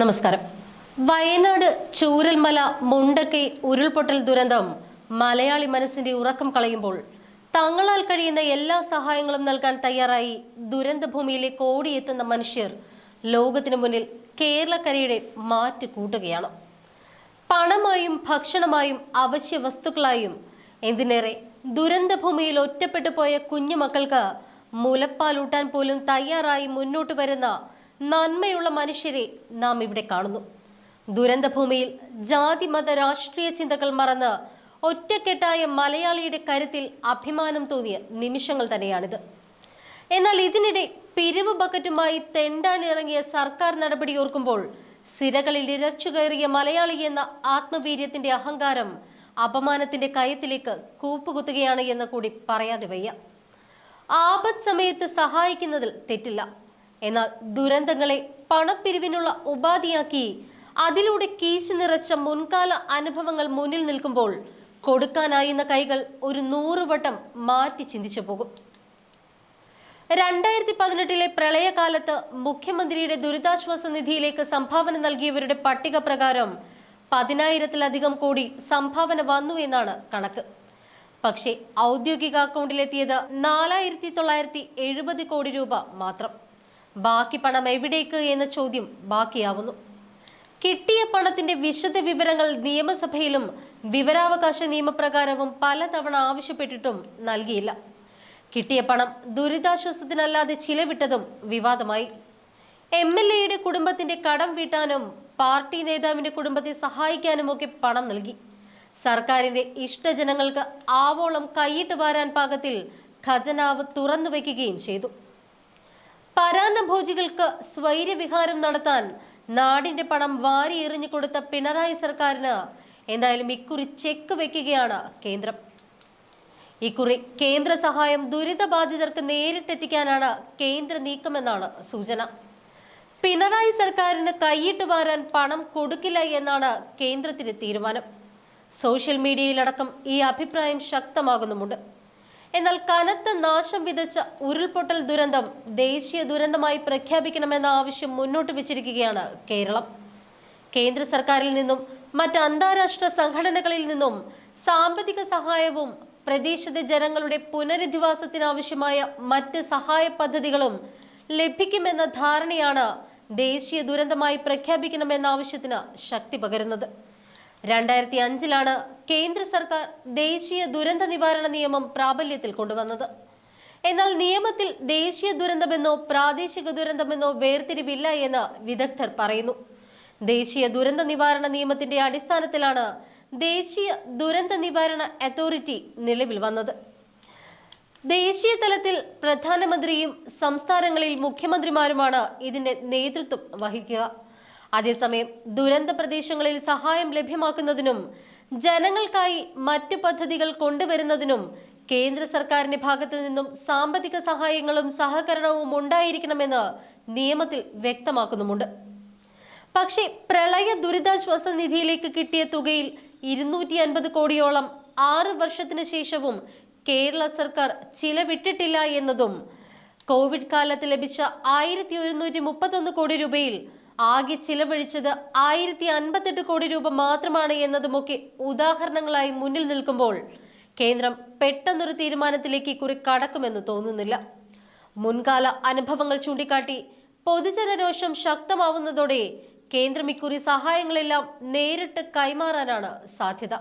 നമസ്കാരം. വയനാട് ചൂരൽമല മുണ്ടക്കൈ ഉരുൾപൊട്ടൽ ദുരന്തം മലയാളി മനസ്സിന്റെ ഉറക്കം കളയുമ്പോൾ തങ്ങളാൽ കഴിയുന്ന എല്ലാ സഹായങ്ങളും നൽകാൻ തയ്യാറായി ദുരന്തഭൂമിയിലേക്ക് കോടിയെത്തുന്ന മനുഷ്യർ ലോകത്തിനു മുന്നിൽ കേരളക്കരയുടെ മാറ്റ് കൂട്ടുകയാണ്. പണമായും ഭക്ഷണമായും അവശ്യ വസ്തുക്കളായും എന്തിനേറെ ദുരന്തഭൂമിയിൽ ഒറ്റപ്പെട്ടു പോയ കുഞ്ഞുമക്കൾക്ക് മുലപ്പാലൂട്ടാൻ പോലും തയ്യാറായി മുന്നോട്ട് വരുന്ന നന്മയുള്ള മനുഷ്യരെ നാം ഇവിടെ കാണുന്നു. ദുരന്തഭൂമിയിൽ ജാതി മത രാഷ്ട്രീയ ചിന്തകൾ മറന്ന് ഒറ്റക്കെട്ടായ മലയാളിയുടെ കരുത്തിൽ അഭിമാനം തോന്നിയ നിമിഷങ്ങൾ തന്നെയാണിത്. എന്നാൽ ഇതിനിടെ പിരിവ് ബക്കറ്റുമായി തെണ്ടാനിറങ്ങിയ സർക്കാർ നടപടി ഓർക്കുമ്പോൾ സിരകളിൽ ഇരച്ചു കയറിയ മലയാളി എന്ന ആത്മവീര്യത്തിന്റെ അഹങ്കാരം അപമാനത്തിന്റെ കയത്തിലേക്ക് കൂപ്പുകുത്തുകയാണ് എന്ന് കൂടി പറയാതെ വയ്യ. ആപത് സമയത്ത് സഹായിക്കുന്നതിൽ തെറ്റില്ല. എന്നാൽ ദുരന്തങ്ങളെ പണപ്പിരിവിനുള്ള ഉപാധിയാക്കി അതിലൂടെ കീശ് നിറച്ച മുൻകാല അനുഭവങ്ങൾ മുന്നിൽ നിൽക്കുമ്പോൾ കൊടുക്കാനായിരുന്ന കൈകൾ ഒരു നൂറുവട്ടം മാറ്റി ചിന്തിച്ചു പോകും. രണ്ടായിരത്തി പതിനെട്ടിലെ പ്രളയകാലത്ത് മുഖ്യമന്ത്രിയുടെ ദുരിതാശ്വാസ നിധിയിലേക്ക് സംഭാവന നൽകിയവരുടെ പട്ടിക പ്രകാരം പതിനായിരത്തിലധികം കോടി സംഭാവന വന്നു എന്നാണ് കണക്ക്. പക്ഷേ ഔദ്യോഗിക അക്കൗണ്ടിലെത്തിയത് നാലായിരത്തി തൊള്ളായിരത്തി എഴുപത് കോടി രൂപ മാത്രം. ബാക്കി പണം എവിടേക്ക് എന്ന ചോദ്യം ബാക്കിയാവുന്നു. കിട്ടിയ പണത്തിന്റെ വിശദ വിവരങ്ങൾ നിയമസഭയിലും വിവരാവകാശ നിയമപ്രകാരവും പലതവണ ആവശ്യപ്പെട്ടിട്ടും നൽകിയില്ല. കിട്ടിയ പണം ദുരിതാശ്വാസത്തിനല്ലാതെ ചിലവിട്ടതും വിവാദമായി. എം എൽ എയുടെ കുടുംബത്തിന്റെ കടം വീട്ടാനും പാർട്ടി നേതാവിന്റെ കുടുംബത്തെ സഹായിക്കാനുമൊക്കെ പണം നൽകി. സർക്കാരിന്റെ ഇഷ്ടജനങ്ങൾക്ക് ആവോളം കൈയിട്ട് വാരാൻ പാകത്തിൽ ഖജനാവ് തുറന്നു വയ്ക്കുകയും ചെയ്തു. പരാന്നഭോജികൾക്ക് സ്വൈര്യവിഹാരം നടത്താൻ നാടിന്റെ പണം വാരി എറിഞ്ഞു കൊടുത്ത പിണറായി സർക്കാരിന് എന്തായാലും ഇക്കുറി ചെക്ക് വെക്കുകയാണ് കേന്ദ്രം. ഇക്കുറി കേന്ദ്ര സഹായം ദുരിതബാധിതർക്ക് നേരിട്ടെത്തിക്കാനാണ് കേന്ദ്ര നീക്കമെന്നാണ് സൂചന. പിണറായി സർക്കാരിന് കൈയിട്ട് വാരാൻ പണം കൊടുക്കില്ല എന്നാണ് കേന്ദ്രത്തിന്റെ തീരുമാനം. സോഷ്യൽ മീഡിയയിലടക്കം ഈ അഭിപ്രായം ശക്തമാകുന്നുമുണ്ട്. എന്നാൽ കനത്ത നാശം വിതച്ച ഉരുൾപൊട്ടൽ ദുരന്തം ദേശീയ ദുരന്തമായി പ്രഖ്യാപിക്കണമെന്ന ആവശ്യം മുന്നോട്ട് വെച്ചിരിക്കുകയാണ് കേരളം. കേന്ദ്ര സർക്കാരിൽ നിന്നും മറ്റ് അന്താരാഷ്ട്ര സംഘടനകളിൽ നിന്നും സാമ്പത്തിക സഹായവും പ്രദേശത്തെ ജനങ്ങളുടെ പുനരധിവാസത്തിനാവശ്യമായ മറ്റ് സഹായ പദ്ധതികളും ലഭിക്കുമെന്ന ധാരണയാണ് ദേശീയ ദുരന്തമായി പ്രഖ്യാപിക്കണമെന്ന ആവശ്യത്തിന് ശക്തി പകരുന്നത്. രണ്ടായിരത്തി അഞ്ചിലാണ് കേന്ദ്ര സർക്കാർ ദേശീയ ദുരന്ത നിവാരണ നിയമം പ്രാബല്യത്തിൽ കൊണ്ടുവന്നത്. എന്നാൽ നിയമത്തിൽ ദേശീയ ദുരന്തമെന്നോ പ്രാദേശിക ദുരന്തമെന്നോ വേർതിരിവില്ല എന്ന് വിദഗ്ധർ പറയുന്നു. ദേശീയ ദുരന്ത നിവാരണ നിയമത്തിന്റെ അടിസ്ഥാനത്തിലാണ് ദേശീയ ദുരന്ത നിവാരണ അതോറിറ്റി നിലവിൽ വന്നത്. ദേശീയ തലത്തിൽ പ്രധാനമന്ത്രിയും സംസ്ഥാനങ്ങളിൽ മുഖ്യമന്ത്രിമാരുമാണ് ഇതിന്റെ നേതൃത്വം വഹിക്കുക. അതേസമയം ദുരന്ത പ്രദേശങ്ങളിൽ സഹായം ലഭ്യമാക്കുന്നതിനും ജനങ്ങൾക്കായി മറ്റു പദ്ധതികൾ കൊണ്ടുവരുന്നതിനും കേന്ദ്ര സർക്കാരിന്റെ ഭാഗത്തു നിന്നും സാമ്പത്തിക സഹായങ്ങളും സഹകരണവും ഉണ്ടായിരിക്കണമെന്ന് നിയമത്തിൽ വ്യക്തമാക്കുന്നുമുണ്ട്. പക്ഷേ പ്രളയ ദുരിതാശ്വാസ നിധിയിലേക്ക് കിട്ടിയ തുകയിൽ ഇരുന്നൂറ്റി അൻപത് കോടിയോളം ആറ് വർഷത്തിന് ശേഷവും കേരള സർക്കാർ ചിലവിട്ടിട്ടില്ല എന്നതും കോവിഡ് കാലത്ത് ലഭിച്ച ആയിരത്തി ഒരുന്നൂറ്റി മുപ്പത്തൊന്ന് കോടി രൂപയിൽ ആകെ ചിലവഴിച്ചത് ആയിരത്തി അൻപത്തെട്ട് കോടി രൂപ മാത്രമാണ് എന്നതുമൊക്കെ ഉദാഹരണങ്ങളായി മുന്നിൽ നിൽക്കുമ്പോൾ കേന്ദ്രം പെട്ടെന്നൊരു തീരുമാനത്തിലേക്ക് ഇക്കുറി കടക്കുമെന്ന് തോന്നുന്നില്ല. മുൻകാല അനുഭവങ്ങൾ ചൂണ്ടിക്കാട്ടി പൊതുജനരോഷം ശക്തമാവുന്നതോടെ കേന്ദ്രം ഇക്കുറി സഹായങ്ങളെല്ലാം നേരിട്ട് കൈമാറാനാണ് സാധ്യത.